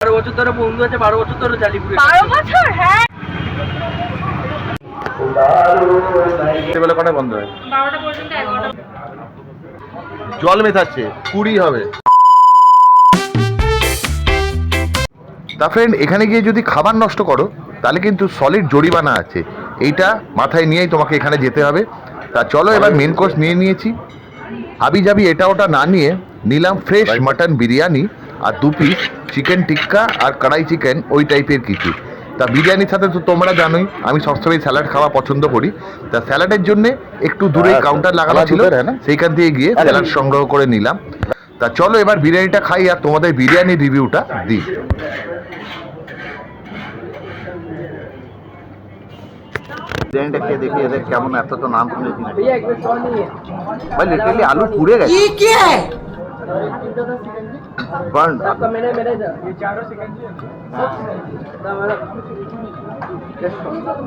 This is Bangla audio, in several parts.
বারো বছর ধরে বন্ধু আছে বারো বছর ধরে জালিপুরে বারো বছর হ্যাঁ। রাত্রিবেলা কটায় বন্ধ হয়? বারোটা পর্যন্ত এগারোটা। জল মেশাচ্ছে কুড়ি হবে। তা ফ্রেন্ড এখানে গিয়ে যদি খাবার নষ্ট করো তাহলে কিন্তু সলিড জরিমানা আছে। এইটা মাথায় নিয়েই তোমাকে এখানে যেতে হবে। তা চলো এবার মেন কোর্স নিয়ে নিয়েছি। হাবি যাবি এটা ওটা না নিয়ে নিলাম ফ্রেশ মাটন বিরিয়ানি আর দু পিস চিকেন টিক্কা আর কড়াই চিকেন ওই টাইপের কিছু। তা বিরিয়ানির সাথে তো তোমরা জানোই আমি সবসময় স্যালাড খাওয়া পছন্দ করি। তা স্যালাডের জন্য একটু আচ্ছা, দূরে কাউন্টার লাগানো ছিল সেইখান থেকে গিয়ে আচ্ছা। স্যালাড সংগ্রহ করে নিলাম। তা চলো এবার বিরিয়ানিটা খাই আর তোমাদের বিরিয়ানি রিভিউটা দিই। এদের কেমন এত তো নাম শুনেছি আলু পুড়ে গেছে। বার্ন आपका मैंने मैंने ये चारों सेकंड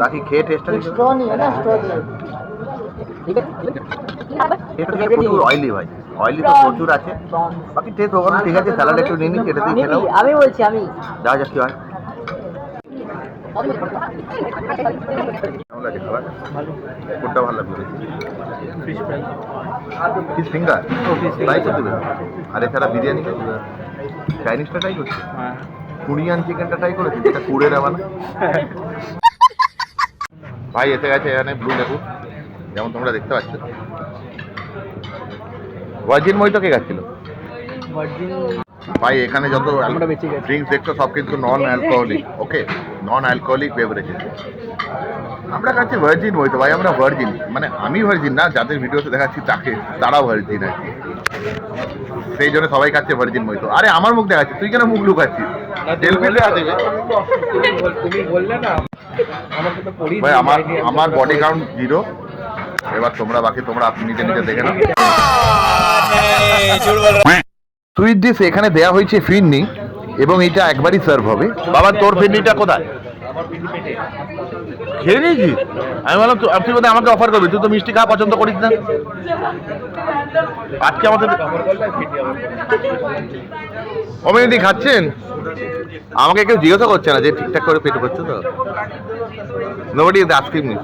বাকি খেয়ে টেস্টটা स्ट्रॉ नहीं है ना स्ट्रॉ ठीक है এটা থেকে প্রচুর অয়েলি ভাই অয়েলি তো প্রচুর আছে বাকি টেস্ট ওখানে ঠিক আছে স্যালাড একটু নিয়ে নিচ্ছি এটা দিয়ে খেলাম আমি বলছি আমি যা যা কি হয় ভালো লাগবে? ফিশ ফ্রাই ফিশ আর এছাড়া বিরিয়ানি? চাইনিজটা ট্রাই করছে? কোরিয়ান চিকেনটা ট্রাই করেছি? সেটা কুড়ে দেওয়া না। ভাই, এসে গেছে এখানে ব্লু লেবু। যেমন তোমরা দেখতে পাচ্ছ। ওয়াজিন মই তো কে গেছিল ভাই এখানে যত। ড্রিঙ্কস দেখছ সব কিন্তু non alcoholic okay non alcoholic beverages আমরা কাছে ভার্জিন মহিতো ভাই আমরা ভার্জিন মানে আমি ভার্জিন না যাদের ভিডিওতে দেখাচ্ছি তাকে তারা ভার্জিন আর সেই জন্য সবাই কাছে ভার্জিন মহিতো আরে আমার মুখ দেখাচ্ছি তুই কেন মুখ লুকাচ্ছিস? না ভাই আমার আমার বডি কাউন্ট জিরো এবার তোমরা বাকি তোমরা আপনি নিজে নিজে দেখে নাও। সুইট ডিশ এখানে দেয়া হয়েছে ফিরনি এবং এটা একবারই সার্ভ হবে। বাবা তোর ফিরনিটা কোথায়? খেয়ে নিয়েছি আমি বললাম তু- তুই বোধহয় আমাকে অফার করবি? তুই তো মিষ্টি খাওয়া পছন্দ করিস না? আজকে আমাদের অমিনিটি খাচ্ছেন? আমাকে কেউ জিজ্ঞাসা করছে না যে ঠিকঠাক করে পেট করছে তো? নোবডি ইজ আস্কিং মি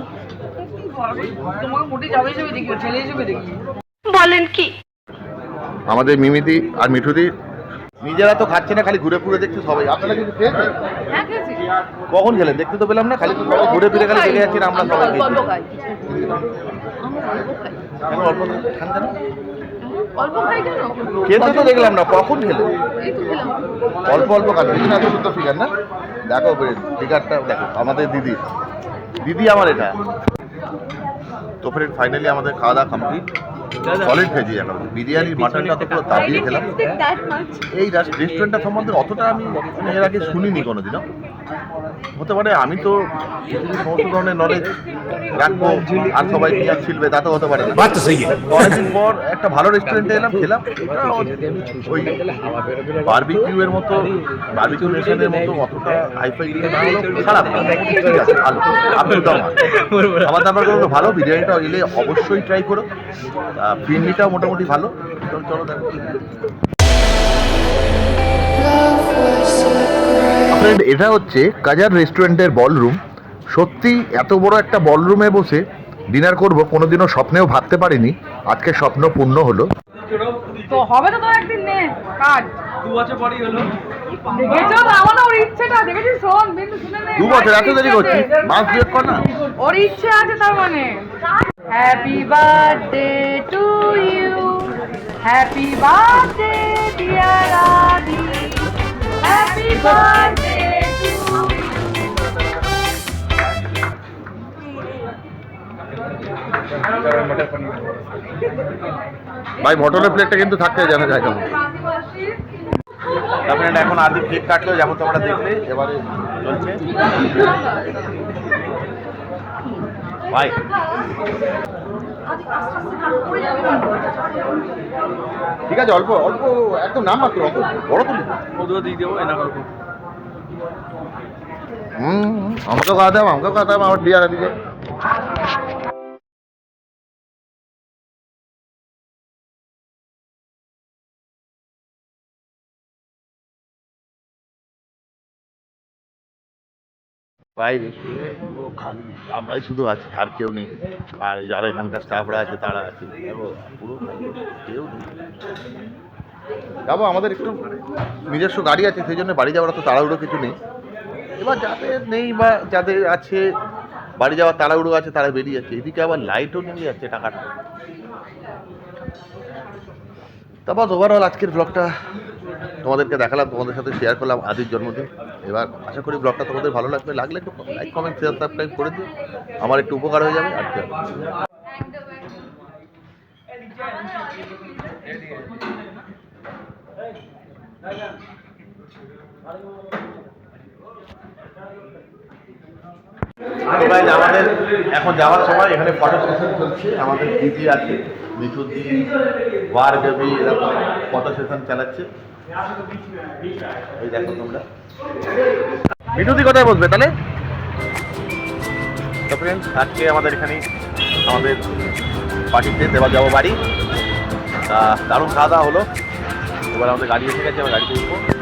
বলেন কি? আমাদের মিমিদি আর মিঠুদি। নিজেরা তো খাচ্ছে না খালি ঘুরে ঘুরে দেখছে সবাই। আপনারা কিন্তু খেয়েছেন? হ্যাঁ কখন খেলেন? দেখতে তো পেলাম না খালি সবাই ঘুরে ফিরে খালি দেখে যাচ্ছেন আমরা সবাই খেয়েছি। অল্প খান কেন? খেতে তো দেখলাম না কখন তো খেলাম। অল্প অল্প খান। দেখুন এত সুন্দর ফিগার না? দেখো ফিগারটা দেখো আমাদের দিদি। দিদি আমার এটা। তো ফ্রেন্ড ফাইনালি আমাদের খাওয়া দাওয়া কমপ্লিট সলিড ভেজি এখন বিরিয়ানি মাটনটা তো পুরো তাড়িয়ে খেলাম। এই রেস্টুরেন্টটা সম্বন্ধে অতটা আমি মানে এর আগে শুনিনি কোনোদিনও। হতে পারে আমি তো সমস্ত ধরনের নলেজ রাখব আর সবাই পেঁয়াজ ছিলবে তা তো হতে পারে অনেকদিন পর একটা ভালো রেস্টুরেন্টে এলাম খেলাম। ওই বারবিকিউ এর মতো বারবিকিউ নেশনের মতো অতটা হাইফাই দিকে না হলেও খারাপ ঠিক আছে ভালো। আপনি দাম খাবার দাবার ভালো বিরিয়ানিটা এলে অবশ্যই ট্রাই করো। ফিরনিটাও মোটামুটি ভালো। চলো দেখো। ফ্রেন্ড এটা হচ্ছে কাজার রেস্টুরেন্টের বলরুম সত্যি এত বড় একটা বলরুমে বসে ডিনার করব কোনোদিনও স্বপ্নেও ভাবতে পারিনি। আজকে স্বপ্ন পূর্ণ হলো। তো হবে তো তোর একদিন নে কাজ। দু বছর পরই হলো দেখেছ? আমার ওর ইচ্ছেটা দেখেছিস শোন বিন্দু শুনে নে দু বছর এত দেরি করছিস? মাস দুয়েক কর না? ওর ইচ্ছে আছে তার মানে। Happy birthday to you happy birthday dear Adi happy birthday ভাই মটনের প্লেটটা কিন্তু থাকতে জানা যায় কেমন তারপরে এখন আদি কেক কাটলো যেমন তোমরা দেখলে এবারে চলছে। ভাই। ঠিক আছে অল্প অল্প একদম নাম মাত্র অল্প বড় তুলি। দিয়ে দেবো এনা করব হুম আমাকেও খাওয়াতে হবে আমাকেও খাওয়াতে হবে আমার বিয়ার দিকে বাইরে আমরাই শুধু আছি, আর কেউ নেই। আর যারা এখানকার স্টাফরা আছে, তারা আছে। কেউ নেই। যাব, আমাদের একটু নিজস্ব গাড়ি আছে, সেই জন্য বাড়ি যাওয়ার তো তাড়াহুড়ো কিছু নেই। এবার যাদের নেই বা যাদের আছে, বাড়ি যাওয়ার তাড়াহুড়ো আছে, তারা বেরিয়ে যাচ্ছে। এদিকে আবার লাইটও নিয়ে যাচ্ছে টাকাটা। তারপর ওভারঅল আজকের ব্লগটা তোমাদেরকে দেখালাম, তোমাদের সাথে শেয়ার করলাম আদির জন্মদিন। এবার আশা করি ব্লগটা তোমাদের ভালো লাগবে। লাগলে একটু লাইক কমেন্ট শেয়ার সাবস্ক্রাইব করে দিও। আমার একটু উপকার হয়ে যাবে, আর আমাদের এখন যাওয়ার সময়, এখানে ফটো সেশন চলছে। আমাদের দিদি আছে মিঠুদি ওয়ার বেবি এরকম ফটো সেশন চালাচ্ছে। এই দেখো তোমরা। মিঠুদি কথায় বসবে তাহলে? আজকে আমাদের এখানে আমাদের পার্টিতে দেওয়া যাব বাড়ি। তা দারুণ খাওয়া দাওয়া হলো। এবার আমাদের গাড়ি এসে গেছে, আমরা গাড়িতে উঠবো।